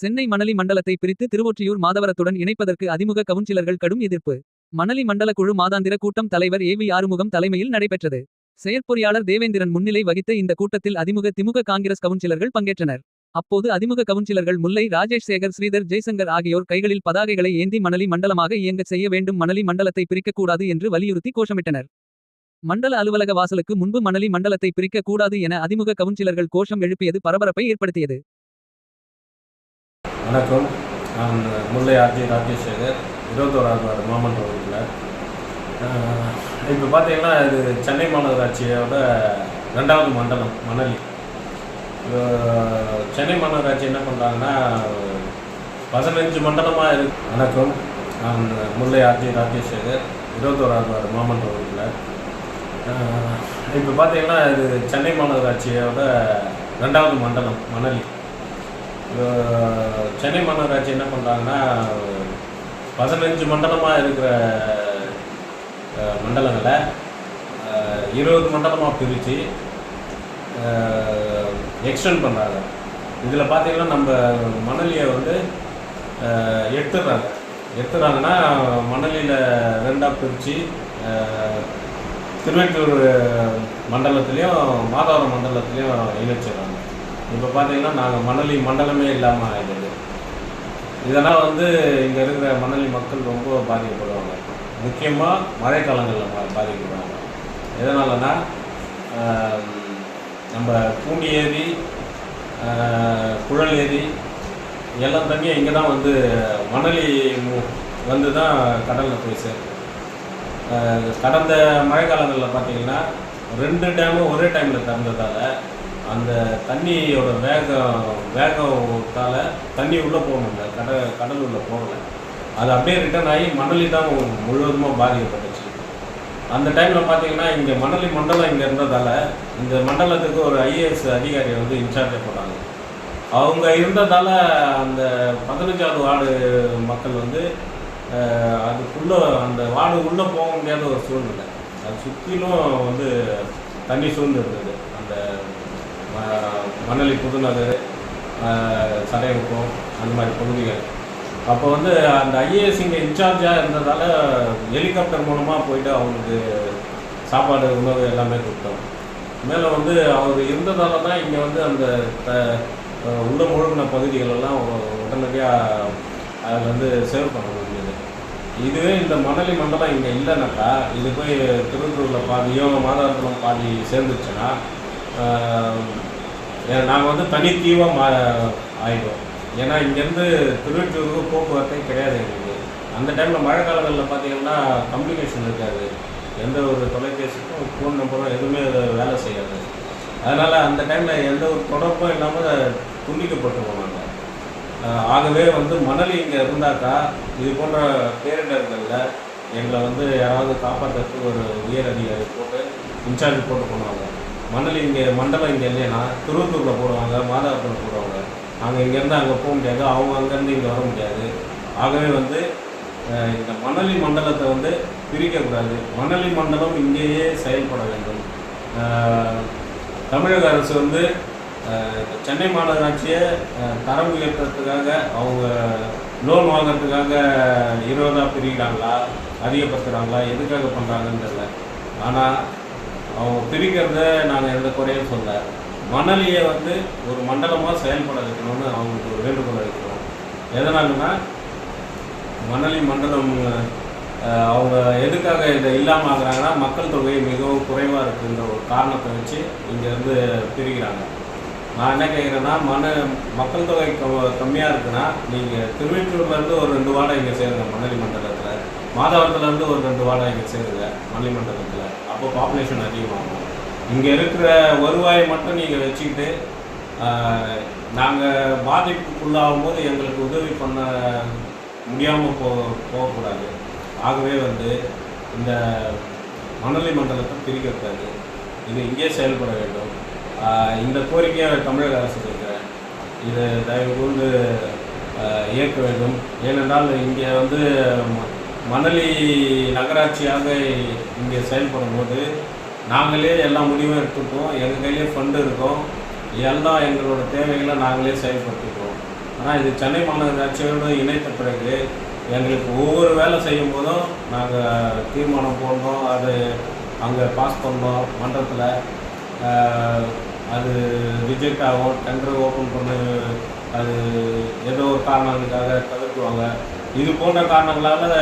சென்னை மணலி மண்டலத்தை பிரித்து திருவொற்றியூர் மாதவரத்துடன் இணைப்பதற்கு அதிமுக கவுன்சிலர்கள் கடும் எதிர்ப்பு. மணலி மண்டல குழு மாதாந்திர கூட்டம் தலைவர் ஏ வி ஆறுமுகம் தலைமையில் நடைபெற்றது. செயற்பொறியாளர் தேவேந்திரன் முன்னிலை வகித்த இந்த கூட்டத்தில் அதிமுக திமுக காங்கிரஸ் கவுன்சிலர்கள் பங்கேற்றனர். அப்போது அதிமுக கவுன்சிலர்கள் முல்லை ராஜேஷ் சேகர் ஸ்ரீதர் ஜெய்சங்கர் ஆகியோர் கைகளில் பதாகைகளை ஏந்தி மணலி மண்டலமாக இயங்கச் செய்ய வேண்டும் மணலி மண்டலத்தை பிரிக்கக்கூடாது என்று வலியுறுத்தி கோஷமிட்டனர். மண்டல அலுவலக வாசலுக்கு முன்பு மணலி மண்டலத்தை பிரிக்கக்கூடாது என அதிமுக கவுன்சிலர்கள் கோஷம் எழுப்பியது பரபரப்பை ஏற்படுத்தியது. வணக்கம். நான் முல்லை ஆர்ஜி ராஜேஷேகர் இருபத்தோராவது வார்டு மாமன்ற உறுப்பினர் இப்போ பார்த்தீங்கன்னா இது சென்னை மாநகராட்சியோட ரெண்டாவது மண்டலம் மணலி. சென்னை மாநகராட்சி என்ன பண்ணுறாங்கன்னா பதினஞ்சு மண்டலமாக இருக்கு. வணக்கம். நான் முல்லை ஆர்ஜி ராஜேஷேகர் இருபத்தோராவது வார்டு மாமன்ற உறுப்பினர் இப்போ பார்த்தீங்கன்னா இது சென்னை மாநகராட்சியோட ரெண்டாவது மண்டலம் மணலி. சென்னை மாநகராட்சி என்ன பண்ணுறாங்கன்னா பதினஞ்சு மண்டலமாக இருக்கிற மண்டலங்களை இருபது மண்டலமாக பிரித்து எக்ஸ்டெண்ட் பண்ணுறாங்க இதில் பார்த்தீங்கன்னா நம்ம மணலியை வந்து எடுத்துடுறாங்க எடுத்துடுறாங்கன்னா மணலியில் ரெண்டாக பிரித்து திருவெட்டூர் மண்டலத்துலேயும் மாதவரம் மண்டலத்துலேயும் இணைச்சிடுறாங்க. இப்போ பார்த்தீங்கன்னா நாங்கள் மணலி மண்டலமே இல்லாமல் ஆகிடுது இதனால் வந்து இங்கே இருக்கிற மணலி மக்கள் ரொம்ப பாதிக்கப்படுவாங்க. முக்கியமாக மழைக்காலங்களில் பா- பாதிக்கப்படுவாங்க. எதனாலனா நம்ம பூண்டி ஏரி குழல் ஏரி எல்லாம் தண்ணியும் இங்கே தான் வந்து மணலி மு- வந்து தான் கடலில் போய் சேரும் கடந்த மழைக்காலங்களில் பார்த்தீங்கன்னா ரெண்டு டேமும் ஒரே டைமில் திறந்ததால் அந்த தண்ணியோட வேகம் வேகத்தால் தண்ணி உள்ளே போக கடல் கடல் உள்ளே போகலை. அது அப்படியே ரிட்டர்ன் ஆகி மணலி தான் முழுவதுமாக பாதிக்கப்பட்டுச்சு. அந்த டைமில் பார்த்தீங்கன்னா இங்கே மணலி மண்டலம் இங்கே இருந்ததால் இந்த மண்டலத்துக்கு ஒரு ஐஏஎஸ் அதிகாரி வந்து இன்சார்ஜாக போனாங்க அவங்க இருந்ததால் அந்த பதினஞ்சாவது வார்டு மக்கள் வந்து அதுக்குள்ளே அந்த வார்டு உள்ளே போக முடியாத ஒரு சூழ்நிலை. அது சுற்றிலும் வந்து தண்ணி சூழ்ந்து இருந்தது. மணலி புதுநகர் அஹ், சடையமுக்கம் அந்த மாதிரி பகுதிகள். அப்போ வந்து அந்த ஐஏஎஸ் இங்கே இன்சார்ஜாக இருந்ததால் ஹெலிகாப்டர் மூலமாக போயிட்டு அவங்களுக்கு சாப்பாடு உணவு எல்லாமே கொடுத்தோம். மேலே வந்து அவர் இருந்ததால தான் இங்கே வந்து அந்த த உள்ள முழுகின பகுதிகளெல்லாம் உடனடியாக அதில் வந்து சேவ் பண்ண முடிஞ்சது. இதுவே இந்த மணலி மண்டலம் இங்கே இல்லைனாக்கா இது போய் திருவள்ளூரில் பாதியோ மாதாபுரம் பாதி சேர்ந்துச்சுன்னா நாங்கள் வந்து தனி தீவாக மா ஆயிடும் ஏன்னா இங்கேருந்து திருவள்ளூருக்கு போக்குவரத்தே கிடையாது எங்களுக்கு. அந்த டைமில் மழை காலங்களில் பார்த்தீங்கன்னா கம்யூனிகேஷன் இருக்காது. எந்த ஒரு தொலைபேசிக்கும் ஃபோன் நம்பரும் எதுவுமே வேலை செய்யாது. அதனால் அந்த டைமில் எந்த ஒரு தொடர்பும் இல்லாமல் துண்டிக்கப்பட்டுருவோம் நாங்கள் ஆகவே வந்து மணலி இங்கே இருந்தாக்கா இது போன்ற பேரிடர்களில் எங்களை வந்து யாராவது காப்பாற்றுறதுக்கு ஒரு உயர் அதிகாரி போட்டு இன்சார்ஜ் போட்டு பண்ணுவாங்க மணலி இங்கே மண்டலம் இங்கே இல்லைன்னா திருவத்தூரில் போடுவாங்க மாதாபுரம் போடுவாங்க. நாங்கள் இங்கேருந்து அங்கே போக முடியாது அவங்க அங்கேருந்து இங்கே வர முடியாது. ஆகவே வந்து இந்த மணலி மண்டலத்தை வந்து பிரிக்கக்கூடாது மணலி மண்டலம் இங்கேயே செயல்பட வேண்டும். தமிழக அரசு வந்து சென்னை மாநகராட்சியை தரம் உயர்த்துறதுக்காக அவங்க லோன் வாங்குறதுக்காக இருபதாக பிரிக்கிறாங்களா அதிகப்படுத்துகிறாங்களா எதுக்காக பண்ணுறாங்கன்னு தெரில ஆனால் அவங்க பிரிக்கிறத நாங்கள் எந்த குறையும் சொல்ல மணலியை வந்து ஒரு மண்டலமாக செயல்பட வைக்கணும்னு அவங்களுக்கு ஒரு வேண்டுகோள் வைக்கிறோம் எதனாலன்னா மணலி மண்டலம் அவங்க எதுக்காக இதை இல்லாமல் ஆகுறாங்கன்னா மக்கள் தொகை மிகவும் குறைவாக இருக்குன்ற ஒரு காரணத்தை வச்சு இங்கேருந்து பிரிக்கிறாங்க. நான் என்ன கேட்குறேன்னா மன மக்கள் தொகை கம்மியாக இருக்குன்னா நீங்கள் திருவெற்றூர்லேருந்து ஒரு ரெண்டு வார்டை இங்கே சேருங்க மணலி மண்டலத்தில். மாதவரத்துலேருந்து ஒரு ரெண்டு வார்டை இங்கே சேருங்க மணலி மண்டலத்தில் அப்போ பாப்புலேஷன் அதிகமாகும். இங்கே இருக்கிற வருவாயை மட்டும் நீங்கள் வச்சுக்கிட்டு நாங்கள் பாதிப்புக்குள்ளாகும் போது எங்களுக்கு உதவி பண்ண முடியாமல் போ போகக்கூடாது. ஆகவே வந்து இந்த மணலி மண்டலத்தை பிரிக்கக்கூடாது. இது இங்கே செயல்பட வேண்டும். இந்த கோரிக்கையை தமிழக அரசு கேட்குறேன். இதை தயவு கூர்ந்து இயக்க ஏற்க வேண்டும். ஏனென்றால் இங்கே வந்து மணலி நகராட்சியாக இங்கே செயல்படும் போது நாங்களே எல்லா முடிவும் எடுத்துப்போம். எங்கள் கையிலே ஃபண்டு இருக்கும். எல்லாம் எங்களோட தேவைகளை நாங்களே செயல்படுத்திக்குவோம் ஆனால் இது சென்னை மாநகராட்சியோடு இணைத்த பிறகு எங்களுக்கு ஒவ்வொரு வேலை செய்யும் போதும் நாங்கள் தீர்மானம் போடணும். அது அங்கே பாஸ் பண்ணோம் மன்றத்தில் அது ரிஜெக்ட் ஆகும். டெண்டர் ஓப்பன் பண்ணி அது ஏதோ ஒரு காரணங்களுக்காக தவிர்க்குவாங்க இது போன்ற காரணங்களால்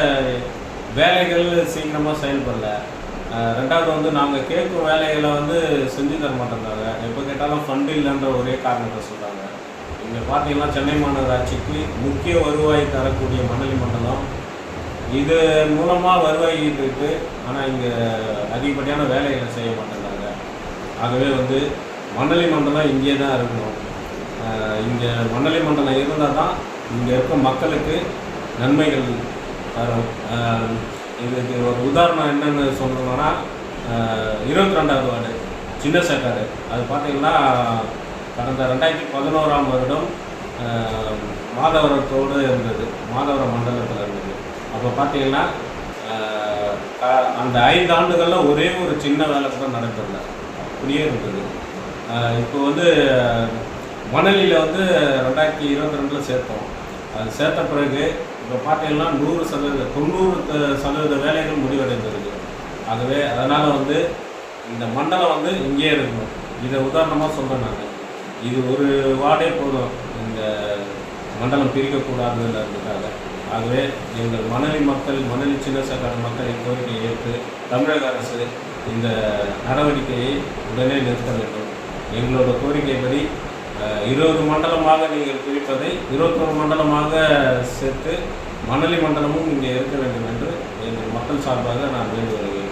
வேலைகள் சீக்கிரமாக செயல்படல. ரெண்டாவது வந்து நாங்கள் கேட்கும் வேலைகளை வந்து செஞ்சு தர மாட்டேங்கிறாங்க எப்போ கேட்டாலும் ஃபண்டு இல்லைன்ற ஒரே காரணத்தை சொல்கிறாங்க இங்கே பார்த்தீங்கன்னா சென்னை மாநகராட்சிக்கு முக்கிய வருவாய் தரக்கூடிய மணலி மண்டலம். இது மூலமாக வருவாய் இருக்குது ஆனால் இங்கே அதிகப்படியான வேலைகளை செய்ய மாட்டேங்கிறாங்க ஆகவே வந்து மணலி மண்டலம் இங்கே தான் இருக்கணும். இங்கே மணலி மண்டலம் இருந்தால் தான் இங்கே இருக்க மக்களுக்கு நன்மைகள் தரும் இதுக்கு ஒரு உதாரணம் என்னென்னு சொல்லணும்னா இருபத்தி ரெண்டாவது வார்டு சின்ன சர்க்கார் அது பார்த்தீங்கன்னா கடந்த ரெண்டாயிரத்தி பதினோராம் வருடம் மாதவரத்தோடு இருந்தது. மாதவரம் மண்டலத்தில் இருந்தது. அப்போ பார்த்தீங்கன்னா அந்த ஐந்து ஆண்டுகளில் ஒரே ஒரு சின்ன வேலை கூட நடக்கல. அப்படியே இருந்தது. இப்போ வந்து மணலியில் வந்து ரெண்டாயிரத்தி இருபத்தி ரெண்டில் சேர்த்தோம். அது சேர்த்த பிறகு இப்போ பார்த்தீங்கன்னா நூறு சதவீத தொண்ணூறு சதவீத வேலைகள் முடிவடைந்திருக்கு. ஆகவே அதனால் வந்து இந்த மண்டலம் வந்து இங்கேயே இருக்கணும். இதை உதாரணமாக சொல்கிறேன் நாங்கள் இது ஒரு வார்டே போதும். இந்த மண்டலம் பிரிக்கக்கூடாதுன்றதுக்காக ஆகவே எங்கள் மணலி மக்கள் மணலி சின்ன சக்காடு மக்களின் கோரிக்கையை ஏற்று தமிழக அரசு இந்த நடவடிக்கையை உடனே நிறுத்த வேண்டும். எங்களோட கோரிக்கைப்படி இருபது மண்டலமாக நீங்கள் பிரிப்பதை இருபத்தொரு மண்டலமாக சேர்த்து மணலி மண்டலமும் இங்கே இருக்க வேண்டும் என்று எங்கள் மக்கள் சார்பாக நான் வேண்டுகிறேன்.